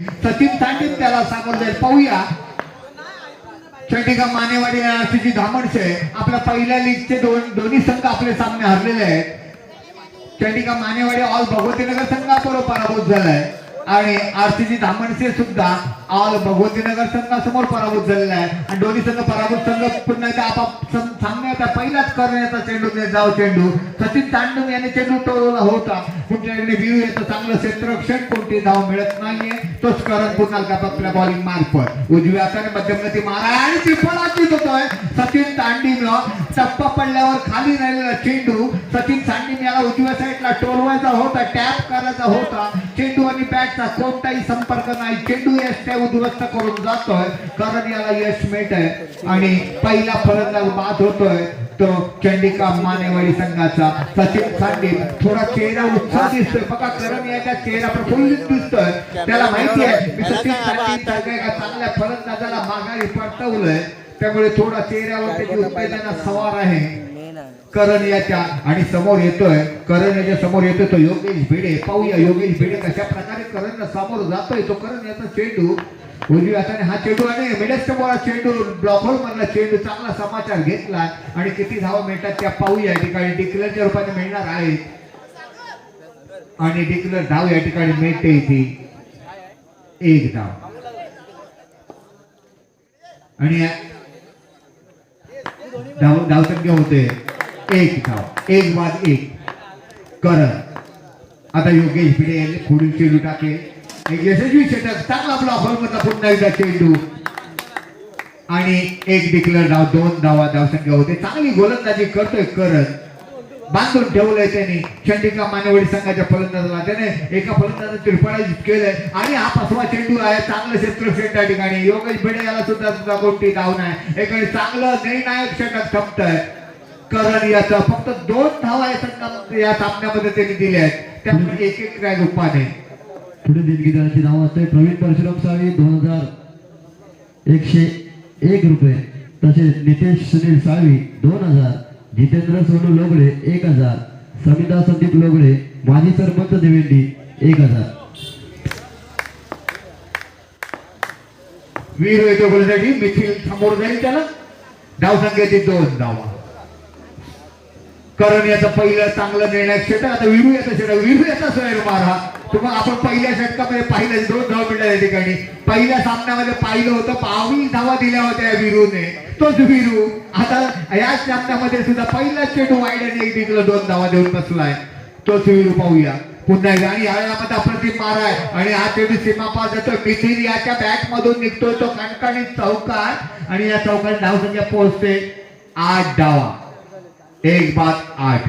सचिन तांडीत त्याला सामोरं जाईल. पाहूया. चंडिका मानेवाडी आणि आरसीजी धामणचे आपल्या पहिल्या लीगचे दोन दोन्ही संघ आपले सामने हरलेले आहेत. चंडिका मानेवाडी ऑल भगवतीनगर संघाबरोबर पराभूत झालाय. आणि आरसीजी धामणचे सुद्धा ऑल भगवतीनगर संघासमोर पराभूत झालेला आहे. आणि दोन्ही संघ पराभूत संघ पुन्हा आपाप सांगण्याचा पहिलाच करण्याचा चेंडू जाव चेंडू. सचिन तांडव याने चेंडू टोळवला होता. कुठल्याकडे व्ह्यू येतो चांगलं क्षेत्ररक्षण कोणती धाव मिळत नाहीये. तोच करण पुन्हा एकदा आपल्या बॉलिंग मार्फत. उजव्या हाताने मध्यमगती मारा आणि त्रिफळाचीच होतोय सचिन तांडीनं टप्पा पडल्यावर खाली राहिलेला चेंडू. सचिन तांडीन याला उजव्या साईडला टोलवायचा होता टॅप करायचा होता. चेंडू आणि बॅटचा कोणताही संपर्क नाही. चेंडू या उद्ध्वस्त करून जातोय. कारण याला यश मिळत आहे आणि पहिला फलंदाज बाद होतोय तो चंडिका मानेवाडी संघाचा. सचिन खांडे थोडा चेहरा उत्साह दिसतोय. बघा करण याचा चेहरा प्रफुल्लित दिसतोय. त्याला माहिती आहे मी सचिन खांडे चांगल्या फलंदाजाला माघारी परतवलंय. त्यामुळे थोडा चेहऱ्यावर त्याची उत्तेजना सवार आहे करण याच्या आणि समोर येतोय करण याच्या समोर येतोय तो योगेश भिडे. पाहूया योगेश भिडे कशा प्रकारे करण समोर जातोय तो करण याचा चेंडू. उजवी हाताने हा चेंडू आणि मिडस्ट बोला चेंडू ब्लॉकहोल मधला चेंडू चांगला समाचार घेतला. आणि किती धावा मिळतात त्या पाहूया. या ठिकाणी डिक्लेअरच्या रूपाने मिळणार आहेत. आणि डिक्लेअर धाव या ठिकाणी मिळते इथे एक धाव. आणि या- धाव धावसंख्या होते. एक धाव एक बाद एक. करत आता योगेश भिडे यांनी पुढील चेंडू टाकेल. एक यशस्वी षटक. चांगला ब्लॉक मधला पुन्हा एकदा चेंडू. आणि एक डिक्लेअर धाव दोन धावा धावसंख्या होते. चांगली गोलंदाजी करतोय करत बांधून ठेवलंय त्यांनी. चंडिका मानेवाडी संघाच्या फलंदाजाला त्याने एका फलंदाजा तिरफळा केलंय आणि हा पाचवा चेंडू आहे. चांगलं क्षेत्रक्षण त्या ठिकाणी. योगेश भिडे याला सुद्धा सुद्धा कोणती धाव नाही एकडे चांगलं निर्णायक षटक थांबतंय करण याचा फक्त दोन धावा या संघामध्ये या सामन्यामध्ये त्यांनी दिल्या आहेत. त्यामुळे एक एक काय रूपाने पुढे दिलगिदाराची नाव असते. प्रवीण परशुराम साळवी दोन हजार एकशे एक रुपये. तसेच नितेश सुनील साळवी दोन हजार. जितेंद्र सोनू लोगडे एक हजार. समिता संदीप लोगडे माजी सरपंच देवेंडी एक हजार. वीर येतो गोलसाठी मिथिल समोर जाईल त्याला. धाव संख्येची दोन धावा. करण याचं पहिलं चांगलं निर्णय षटक आता विरू याचा षटक विरू याचा सोयर मारा. तुम्हाला आपण पहिल्या षटकामध्ये पाहिलं दोन धाव मिळाल्या या ठिकाणी. पहिल्या सामन्यामध्ये पाहिलं होतं बावीस धावा दिल्या होत्या या विरूने. तोच विरू. आता याच सामन्यामध्ये सुद्धा पहिला चेंडू वाईड आणि एक दिगलं दोन धावा देऊन बसलाय. तोच विरू पाहूया. पुन्हा एकदा आणि यावेळेला मध्ये अप्रतिम मार आहे. आणि हा चेंडू सीमा पास जातोय मिथिन याच्या बॅट मधून निघतोय तो कणकणीत चौकार. आणि या चौकात धावसंख्या पोहोचते आठ धावा. एक बाद आठ.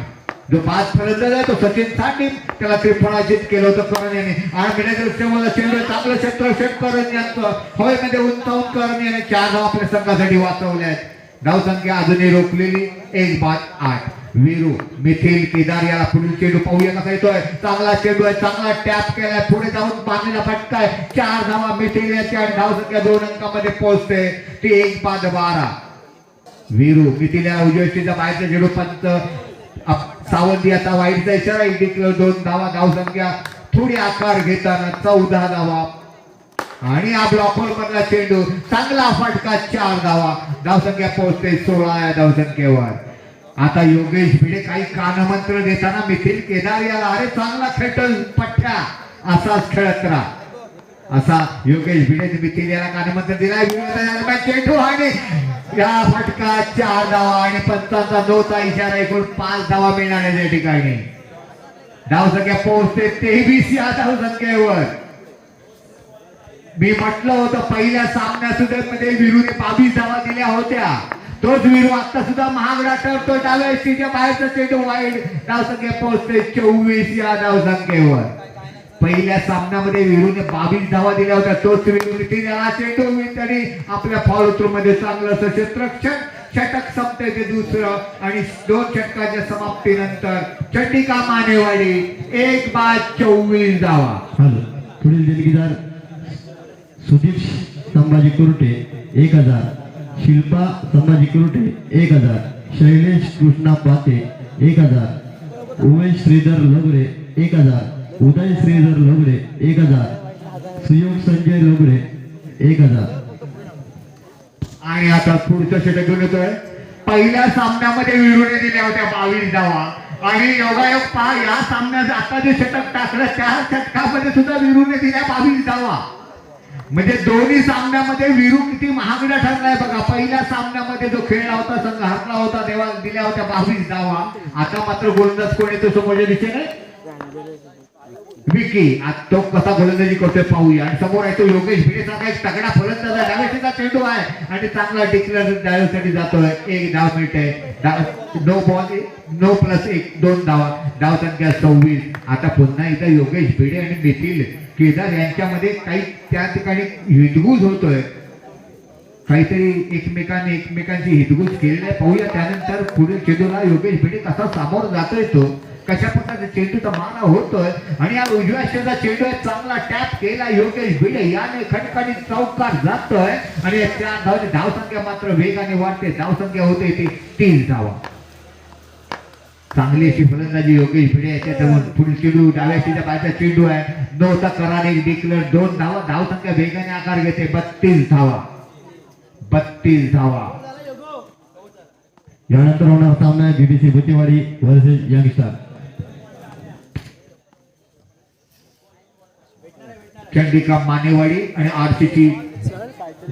जो पाच फलंदाज आहे तो सचिनसाठी. त्याला त्रिफळाचित केलं होतं करण याने आणि चेंडू चांगलं क्षेत्र शेट करण यांचं हवेमध्ये म्हणजे उंचावून करण याने चार धाव आपल्या संघासाठी वाचवल्या आहेत. धाव संख्या अजूनही रोखलेली. एक बाद आठ. वीरू मिथिल केदार याला पुढील चेंडू पाहूया कसा येतोय. चांगला चेंडू आहे चांगला टॅप केलाय. पुढे जाऊन पाण्याला फटकाय. चार धावा मिथिल याची आणि धाव संख्या दोन अंकामध्ये पोहोचते. ती एक बाद बारा. वीरू मिथिल्या उजव्या बाहेरचा झेडू पंत. अप- सावंत याचा वाईटचा इशारा इंडिकल दोन धावा धाव संख्या थोडी आकार घेताना चौदा धावा. आणि हा ब्लॉकवर मधला चेंडू. चांगला फटका चार धावा. धावसंख्या पोहोचते सोळा या धावसंख्येवर आता योगेश भिडे काही कानमंत्र देताना मिथिल केदार याला अरे चांगला खेटल पठ्ठ्या असाच खेळत राहा. असा योगेश भिडे मिथिल याला कानमंत्र दिलाय. चेंडू आणि त्या फटका चार धावा आणि पंचांचा दोचा इशारा एकूण पाच धावा मिळणार आहे या ठिकाणी. धावसंख्या पोहोचते तेवीस या धावसंख्येवर. मी म्हटलं होतं पहिल्या सामन्या सुद्धा मध्ये विरुने बावीस धावा दिल्या होत्या. तोच विरू आता सुद्धा महागडा ठरतो डाव्या एसटीच्या बाहेरचा चेंडू वाईट धावसंख्या पोहोचते चोवीस या धावसंख्येवर. पहिल्या सामन्यामध्ये विरूने बावीस धावा दिल्या होत्या. तोच विरू चेंडू तरी आपल्या फॉलो मध्ये चांगलं असं क्षेत्रक्षण षटक संपते ते दुसरं आणि दोन षटकाच्या समाप्तीनंतर चंडिका मानेवाडी एक बाद चोवीस धावा. पुढील देणगीदार सुदीप संभाजी कुरुटे एक हजार. शिल्पा संभाजी कुरुटे एक हजार. शैलेश कृष्णा पाते एक हजार. उमेश श्रीधर लोगडे एक हजार. उदय श्रीधर लोगडे एक हजार. सुयोग संजय लोगडे एक हजार. आणि आता पुढचं षटक घेऊन येतोय. पहिल्या सामन्यामध्ये विरुने दिल्या होत्या बावीस धावा. आणि योगायोग पहा या सामन्यात आता जे षटक टाकलं त्या षटकामध्ये सुद्धा विरुने दिल्या बावीस धावा. म्हणजे दोन्ही सामन्यामध्ये विरू किती महागडा ठरलाय बघा. पहिल्या सामन्यामध्ये जो खेळला होता संघ हरला होता तेव्हा दिल्या होत्या बावीस धावा. आता मात्र गोलंदाज कोण येतो समोरच्या दिशेने? विकी आज तो कसा गोलंदाजी करतोय पाहूया. आणि समोर आहे तो योगेश भिडेचा एक तगडा फलंदाज आहे. डाव्याचा चेंडू आहे. आणि चांगला डिक्लेअर डाव्यासाठी जातोय. एक धाव मिळते नो बॉल नो प्लस एक दोन धावा धाव संख्या सव्वीस. आता पुन्हा इथं योगेश भिडे आणि निखिल केदार यांच्यामध्ये काही त्या ठिकाणी हितगुज होतोय. काहीतरी एकमेकांनी एकमेकांची हितगुज केली आहे. पाहूया त्यानंतर पुढील चेंडूला योगेश भिडे कसा सामोर जातोय तो. कशा प्रकारे चेंडूचा मारा होतोय आणि या उजव्या शेजा चेंडू आहे, चांगला टॅप केला योगेश भिडे याने खटखटी चौकार जातोय आणि त्या धावची धावसंख्या मात्र वेगाने वाढते. धावसंख्या होते ती तीस धावा. चांगली अशी फलंदाजी योगेश भिडे याच्या जवळ पुढील चेंडू डाव्या शेजा पायचा चेंडू आहे. नऊचा करार एक डिक्लेअर दोन धावा. धावसंख्या वेगाने आकार घेते. बत्तीस धावा. बत्तीस धावा. यानंतर होणार सामना BBC Buchewadi versus Youngstar Chandika Manewadi आणि आरसीची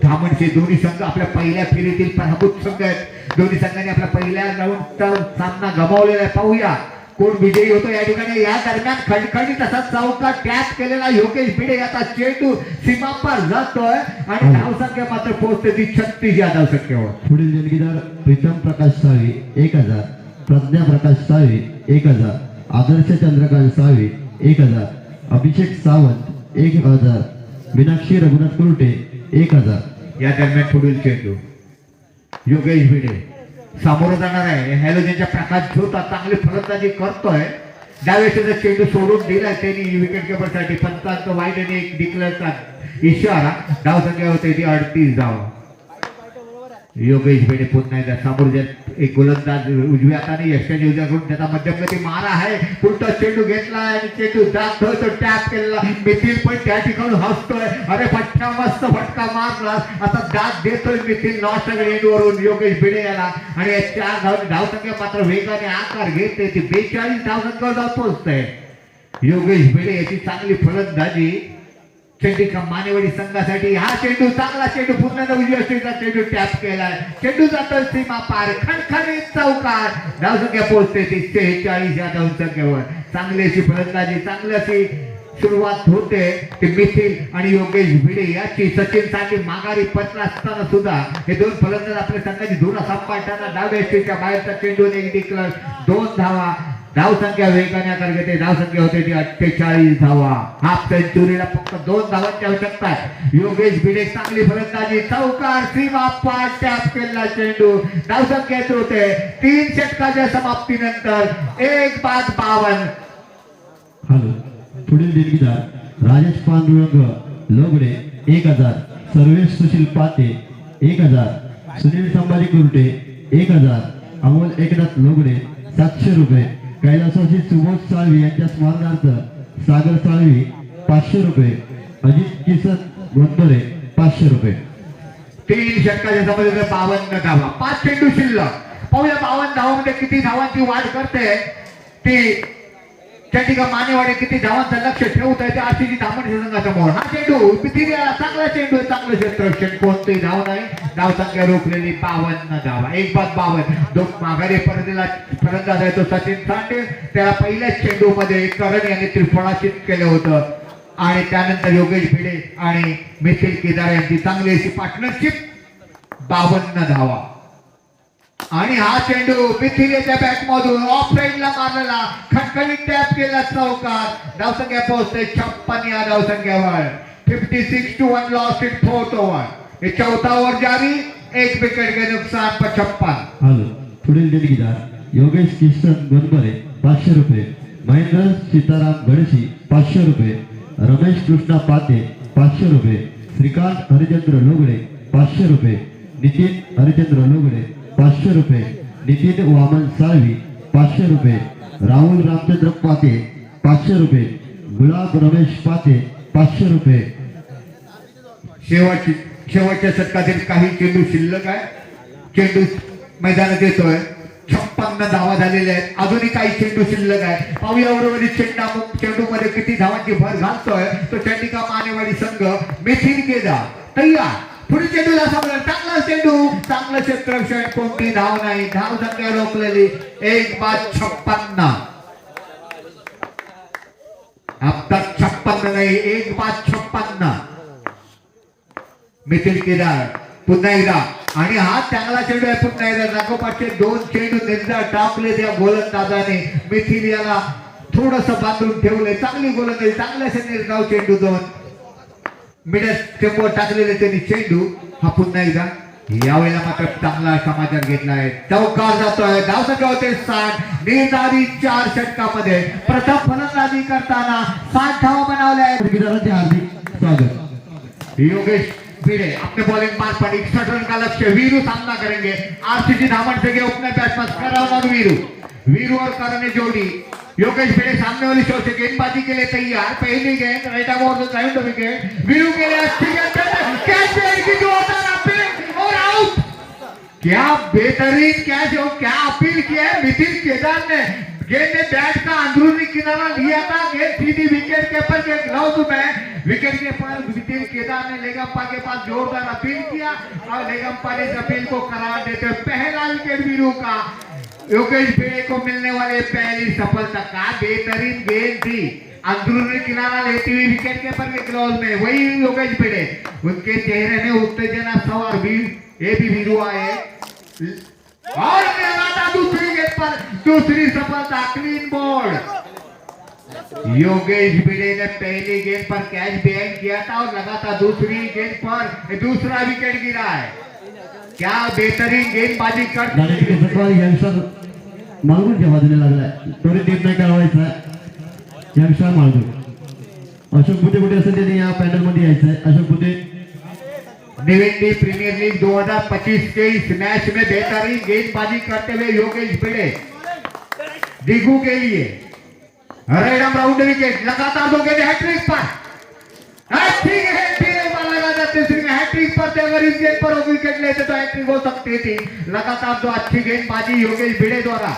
धामणचे दोन्ही संघ आपल्या पहिल्या फेरीतील पराभूत संघ आहेत. दोन्ही संघांनी आपला पहिल्या राऊंडचा सामना गमावलेला आहे. पाहूया कोण विजयी होतो या ठिकाणी. या दरम्यान खडखडीत असा चौका टॅप केलेला योगेश भिडे. याचा चेंडू सीमापार जातोय आणि धावसंख्या मात्र पोहोचते ती छत्तीस या धावसंख्येवर पुढील देणगीदार प्रीतम प्रकाश सावी एक हजार. प्रज्ञा प्रकाश सावी एक हजार. आदर्श चंद्रकांत सावी एक हजार. अभिषेक सावंत एक हजार. मीनाक्षी रघुनाथ कुर्टे एक हजार. या दरम्यान पुढील चेंडू. योगेश भिडे. सामोरं जाणार आहे. हॅलोजनच्या प्रकाश झोता चांगली फलंदाजी करतोय. डाव्याचा चेंडू सोडून दिलाय त्यांनी विकेट किपरसाठी पंचांत वाईट आणि एक डिक्लेअरचा इशारा. धाव संख्या होते ती अडतीस धाव योगेश भिडे पुन्हा एकदा समोर एक गोलंदाज उजव्या हाताने यशाने उजव्याकडून त्याचा मध्यमगती मारा आहे. उलटा चेंडू घेतला आणि चेंडू जात तो टॅप केलेला. मिथिल पण त्या ठिकाणी हसतोय. अरे फटका मस्त फटका मारला. आता दात देतोय मिथिल नॉस्टल एंडवरून योगेश भिडे याला. आणि चार धाव धावसंख्या मात्र वेगाने आकार घेते ती बेचाळीस धावसंख्येवर धाव पोहोचते योगेश भिडे याची चांगली फलंदाजी चेंडू मानेवाडी संघासाठी. हा चेंडू चांगला चेंडू पूर्ण उजव्या स्टेजचा चेंडू टॅप केलाय. चेंडू जातो सीमा पार. खणखणी चौकार धावसंख्या पोहोचते ती सेहेचाळीस या धावसंख्येवर. चांगली अशी फलंदाजी चांगली अशी सुरुवात होते. ते मिथिल आणि योगेश भिडे याची सचिनसाठी माघारी पत्र असताना सुद्धा हे दोन फलंदाज आपल्या संघाची धुरा संपाटताना डाव्या स्टेजच्या बाहेरचा चेंडू एक डिक्लर दोन धावा. धावसंख्या वेगाने आकार धावसंख्या होते ती अठ्ठेचाळीस धावा. हाफ सेंचुरीला फक्त दोन धावांची आवश्यकता आहे. योगेश भिडे चांगली फलंदाजी. चौकार सीमा टॅप केला चेंडू. धावसंख्येत होते. तीन षटकाच्या समाप्तीनंतर एक बाद बावन. हॅलो. पुढील देणगीदार राजेश पांडुरंग लोगडे एक हजार. सर्वेश सुशील पाते एक हजार. सुनील संभाजी कुर्टे एक हजार. अमोल एकनाथ लोगडे सातशे रुपये. कैलासवासी सुबोध साळवी यांच्या स्मरणार्थ सागर साळवी पाचशे रुपये अजित किसन गोंदरे पाचशे रुपये. तीन षटकाच्या समोर बावन्न धावा. पाच चेंडू शिल्लक. पाहूया बावन्न धावामध्ये किती धावांची वाढ करते. ती त्या ठिकाणी मानेवाडे किती धावांचं लक्ष ठेवत आहे ते आरसीजी धामण संघासमोर हा चेंडू किती चांगला चेंडू आहे, चांगलं क्षेत्ररक्षण कोणतंही धाव नाही. धाव संख्या रोखलेली बावन्न धावा. एक बाद बावन दोन माघारी परतीला फलंदाज आहे तो सचिन सांडे त्याला पहिल्याच चेंडू मध्ये करण यांनी त्रिफळाचित केलं होतं. आणि त्यानंतर योगेश भिडे आणि मिथिल केदार यांची चांगली अशी पार्टनरशिप बावन्न धावा. आणि हा चेंडू मिथिल बॅट मधून ऑफ ला मारलेला. खटखणीत टॅप केला चौकार धावसंख्या पोहोचते छप्पन या धावसंख्यावर. Fifty six to one loss at fourth over हे चौथा ओव्हर जारी एक विकेट के नुकसान पर छप्पन. हॅलो पुढील देणगीदार योगेश किशन गोंदरे पाचशे रुपये. महेंद्र सीताराम गडशी पाचशे रुपये. रमेश कृष्णा पाते पाचशे रुपये. श्रीकांत हरिचंद्र लोगडे पाचशे रुपये. नितीन हरिचंद्र लोगडे पाचशे रुपये. नितीन वामन साळवी पाचशे रुपये. राहुल रामचंद्र पाते पाचशे रुपये. गुलाब रमेश पाते पाचशे रुपये. शेवटची शेवटच्या षटकातील काही चेंडू शिल्लक आहे. चेंडू मैदानात येतोय. छप्पन्न धावा झालेल्या आहेत. अजूनही काही चेंडू शिल्लक आहे पाहूया बरोबर चेंडा चेंडू मध्ये किती धावांची भर घालतोय. तो चंडिका मानेवाडी संघ मिथिन केदा तयार! पुढील चेंडूला सामना चांगला चेंडू चांगलं क्षेत्रक्षण कोणती धाव नाही. धाव संख्या रोखलेली एक बाद छप्पन्न. आता छप्पन्न नाही एक बाद छप्पन्न. मिथिल केदार पुन्हा एकदा. आणि हा चांगला चेंडू आहे पुन्हा एकदा. नागोपाठचे दोन चेंडू निर्धार टाकले त्या गोलंदाजाने. मिथिल याला थोडस बांधून ठेवले. चांगली गोलंदाजी चांगल्याशा निर्धाव चेंडू दोन. मिडल टेम्पो टाकलेले त्यांनी चेंडू. हा पुन्हा एकदा यावेळेला मात्र चांगला समाचार घेतला आहे चौकार जातोय. धावसंख्या होते साठ. निर्धारित चार षटकामध्ये. प्रथम फलंदाजी करताना साठ धावा बनवल्या आहेत हार्दिक स्वागत. योगेश भिड़े अपने बॉलिंग मार पर इकसठ रन का लक्ष्य वीरू सामना करेंगे. आरसीसी धावन से अपने बैट्समैन करण और वीरू. वीरू और करण ने जोड़ी। योगेश भिड़े सामने वाली शो से गेंदबाजी के लिए तैयार, पहली गेंद right the side wicket Viru के लिए अच्छी गेंद कैच की जो होता है अपील और आउट क्या बेहतरीन कैच हो क्या अपील किया है नितिन केदार ने। गेंद ने बैट का अंदरूनी किनारा लिया था। गेंद सीधी विकेट कीपर के ग्लव्स में। विकेट कीपर नितिन केदार ने लेगम्पा के पास जोरदार अपील किया और लेगम्पा ने अपील को करार देते पहला विकेट वीरू का। योगेश बेड़े को मिलने वाले पहली सफलता का बेहतरीन गेंद थी अंदरूनी किनारा लेती हुई विकेट के ग्लव्स में। वही योगेश बेड़े। उनके चेहरे में उत्तेजना सवार भी, ये भी वीरू आए। और लगातार दूसरी गेंद पर दूसरी सफलता क्लीन बोर्ड योगेश भिड़े ने पहली गेंद पर कैच बैन किया था और लगातार दूसरी गेंद पर दूसरा विकेट गिरा है। क्या बेहतरीन गेंदबाजी कर गाण्याचे सत्वार यंगस्टर माळगुंच्या बाजूने लागलाय त्वरित निर्णय करावायचा यंगस्टर माळगुण अशोक बुद्धे कुठे असेल त्यांनी या पॅनल मध्ये यायचं आहे। अशोक बुद्धे। निवेंदी प्रीमियर लीग 2025 के इस मैच में बेहतरीन गेंदबाजी करते हुए योगेश भिड़े दिगू के लिए। रेडम राउंड विकेट लगातार दो गेंद हैट्रिक पर। हैट्रिक है पर थे अगर इस गेंद पर वो विकेट लेते तो हैट्रिक हो सकती थी। लगातार दो अच्छी गेंदबाजी योगेश भिड़े द्वारा।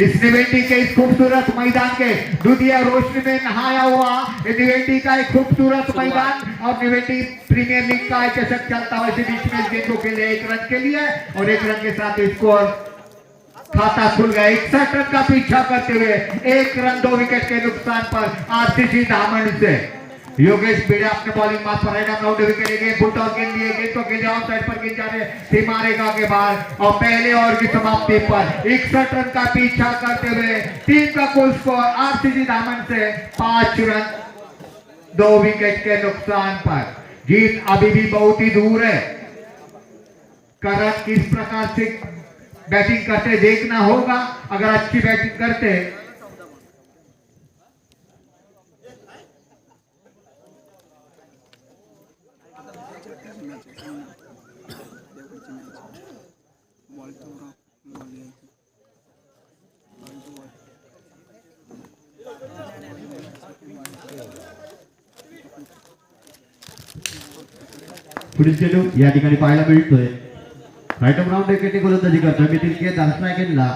इस निवेंटी के इस खूबसूरत मैदान के द्वितीय रोशनी में नहाया हुआ ये निवेंटी का एक खूबसूरत मैदान। और निवेंटी प्रीमियर लीग का चषक चलता हुआ इसी बीच में गेंद को खेले एक रन के लिए और एक रन के साथ स्कोर खाता खुल गया। इकसठ रन का पीछा करते हुए एक रन दो विकेट के नुकसान पर आरसीसी दामन से। योगेश भिड़े अपने बॉलिंग मार्क पर राइट राउंड विकेट लिए फुल टॉस गेंद लिए गेंद को खेले ऑफ़ साइड पर गेंद जा रहे थे मारेगा के बाद और पहले ओवर की समाप्ति पर इकसठ रन का पीछा करते हुए टीम का कुल स्कोर आरसीसी दामन से पाँच रन, दो विकेट के नुकसान पर। जीत अभी भी बहुत ही दूर है। करण किस प्रकार से बैटिंग करते, देखना होगा। अगर अच्छी बैटिंग करते पुढील चेंडू या ठिकाणी पाहायला मिळतोय. राईट ऑफ राऊंड विकेट गोलंदाजी करतोय मी के दार्शना केला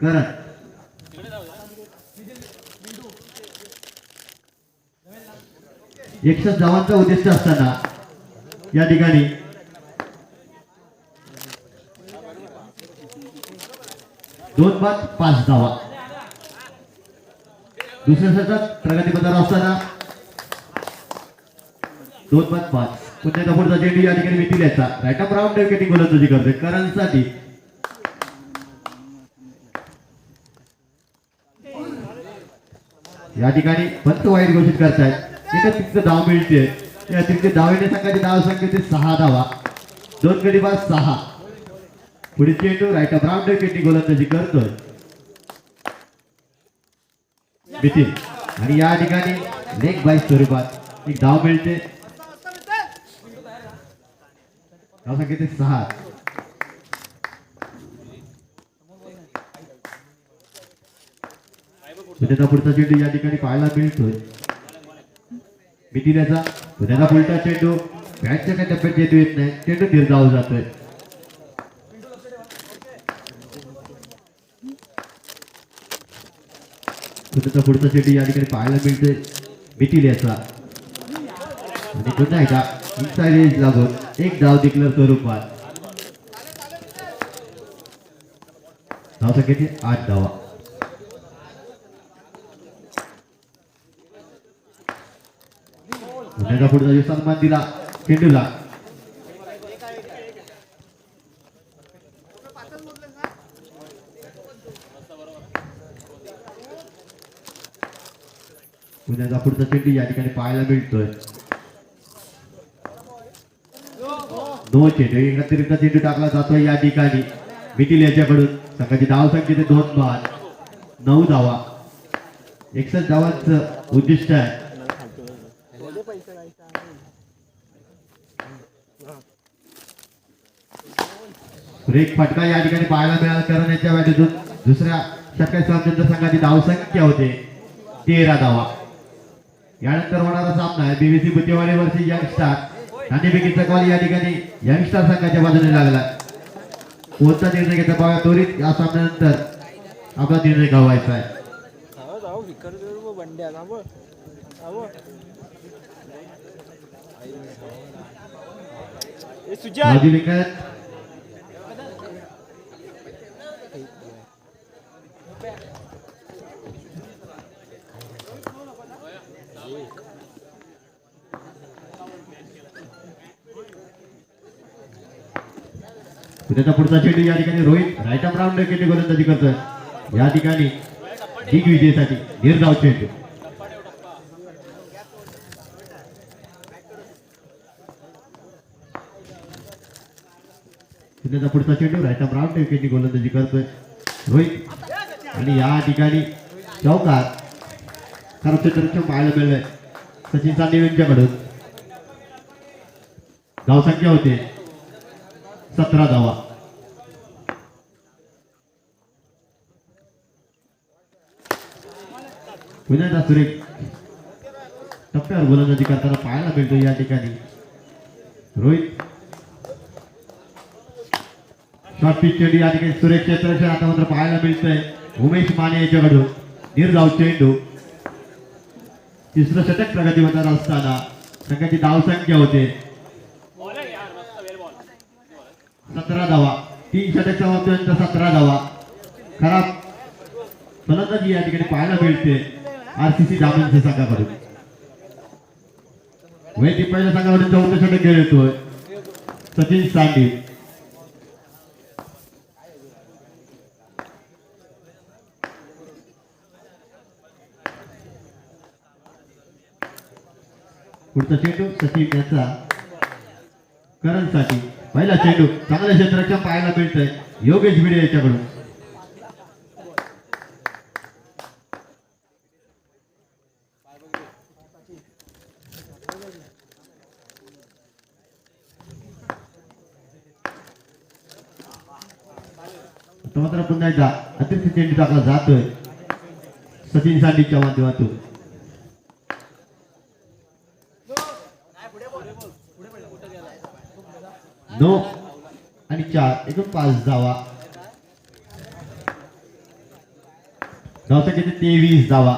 करत एकशे धावांचा उद्देश असताना या ठिकाणी दोन बाद पाच धावा दुसऱ्या षटकात प्रगतीपथावर असताना दोन बाद पाच पुन्हा एकदा पुढचा चेंडू या ठिकाणी मिथिल याचा. राईट ऑफ राऊंड विकेटिंग गोलंदाजी करते करणसाठी. या ठिकाणी पंच वाईट घोषित करतायत. एक अतिरिक्त धाव मिळते या अतिरिक्त धावेने संघाची धाव संख्या ते सहा धावा. दोन गडी बाद सहा. पुढे चेंडू राईट ऑफ राऊंड विकेटिंग गोलंदाजी करतोय मिथिल आणि या ठिकाणी लेग बाय स्वरूपात एक धाव मिळते. धाव संख्या ते सहा पुण्याचा पुढचा चेंडू या ठिकाणी पाहायला मिळतोय मिथिल्याचा पुण्याचा पुढचा चेंडू बॅटच्या काही टप्प्यात चेंडू येत नाही चेंडू धीर जाऊ जातोय पुढचा पुढचा चेंडू या ठिकाणी पाहायला मिळतोय मितील याचा आणि पुन्हा एकदा इनसाइड एज लागून एक धाव डिक्लेअर स्वरूपात धावचा किती आठ धावा पुण्याचा पुढचा जो सन्मान दिला चेंडूला पुण्याचा पुढचा चेंडू या ठिकाणी पाहायला मिळतोय. दोन चेंडू एकत्रित चेंडू टाकला जातोय या ठिकाणी. मिटील याच्याकडून संघाची धाव संख्येचे दोन बाद नऊ धावा. एकसष्ट धावांचं उद्दिष्ट आहे. ब्रेक फटका या ठिकाणी पाहायला मिळाला. कारण याच्या बॅटीतून दुसऱ्या षटकात सामन्यांच्या संघाची धाव संख्या होते. तेरा धावा. यानंतर होणारा सामना आहे. बीबीसी बुद्धिवाडी वर्षी यंगस्टार. आणि बिकीचा कॉल या ठिकाणी. यंगस्टार संघाच्या बाजूने लागला. कोणता निर्णय घेता बघा त्वरित या सामन्यानंतर आपला निर्णय गवायचा आहे. जाऊ त्याचा पुढचा चेंडू या ठिकाणी रोहित राईट ऑफ राऊंड किती गोलंदाजी करतोय या ठिकाणी दिग्विजयसाठी निर्धाव चेंडू. त्याचा पुढचा चेंडू राईट ऑफ राऊंड विकेटनी गोलंदाजी करतोय रोहित. आणि या ठिकाणी चौकार. खरं पाहायला मिळलंय सचिन चांदेव यांच्याकडून धाव संख्या होते. सतरा धावा. पुन्हा सुरेख टप्प्यावर गोलंदाजी करताना पाहायला मिळतो या ठिकाणी. रोहित. शॉर्ट पिच चेंडू या ठिकाणी सुरेख क्षेत्ररक्षण आता मात्र पाहायला मिळतंय. उमेश माने याच्याकडून. निर्धाव चेंडू. तिसरं षटक प्रगती होणार असताना संघाची धावसंख्या होते. सतरा धावा. तीन षटक समाप्तीनंतर सतरा धावा. खराब. फलंदाजी या ठिकाणी पाहायला मिळते. आरसीसी सी दामनच्या संघाकडून. वैदिक पहिल्या संघाकडून चौथं षटक खेळतोय सचिन सांडी पुढचा चेंडू सचिन याचा. करणसाठी पहिला चेंडू चांगल्या क्षेत्राच्या पाहायला मिळतंय योगेश भिडे याच्याकडून. मात्र पुन्हा एकदा अतिरिक्त चेंडू टाकला जातोय. सचिन सांडीच्या माध्यमातून. दोन आणि चार एकूण पाच धावा धावता किती तेवीस धावा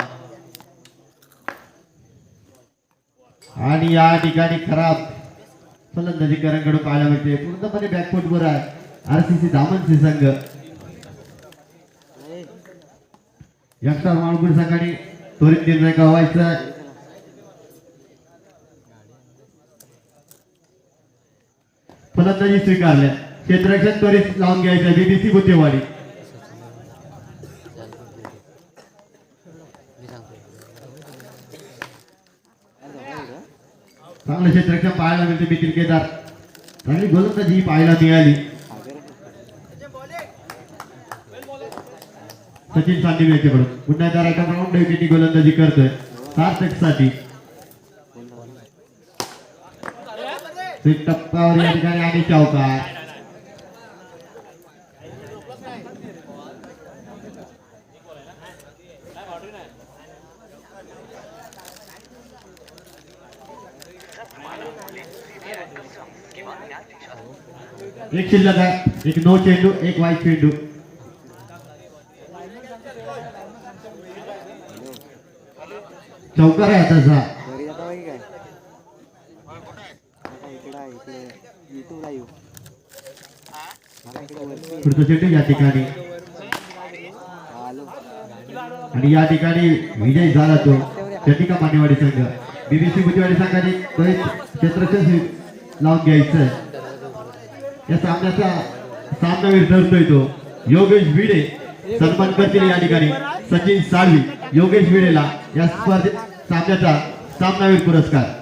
आणि या ठिकाणी खराब फलंदाजी करणकडून पाहायला मिळते म्हणजे पूर्णपणे बॅकफुटवर आहे. आरसीसी सी संघ. यंगस्टर माळगुड संघाने त्वरित निर्णय गवायचा फलंदाजी स्वीकारल्या. क्षेत्ररक्षण त्वरित लावून घ्यायचं बीबीसी बुद्धेवाडी चांगलं क्षेत्ररक्षण पाहायला मिळते बितील केदार चांगली गोलंदाजी ही पाहायला मिळाली. सचिन सांडवी याच्याकडून पुन्हा एकदा राईट राऊंड गोलंदाजी करतोय. सार्थकसाठी टप्प्यावर या ठिकाणी आणि चौकार. एक शिल्लक आहे एक नो चेंडू एक वाईट चेंडू. चौकार आहे आता इकडे या ठिकाणी. आणि या ठिकाणी विजय झाला तो चटिका मानेवाडी संघ. बीबीसी बुधवाडी संघाने त्वरित लावून घ्यायचं या सामन्याचा सामनावीर ठरतोय तो. योगेश भिडे सन्मान करतील या ठिकाणी. सचिन साळवी योगेश भिडेला या स्पर्धे सामन्याचा सामनावीर पुरस्कार.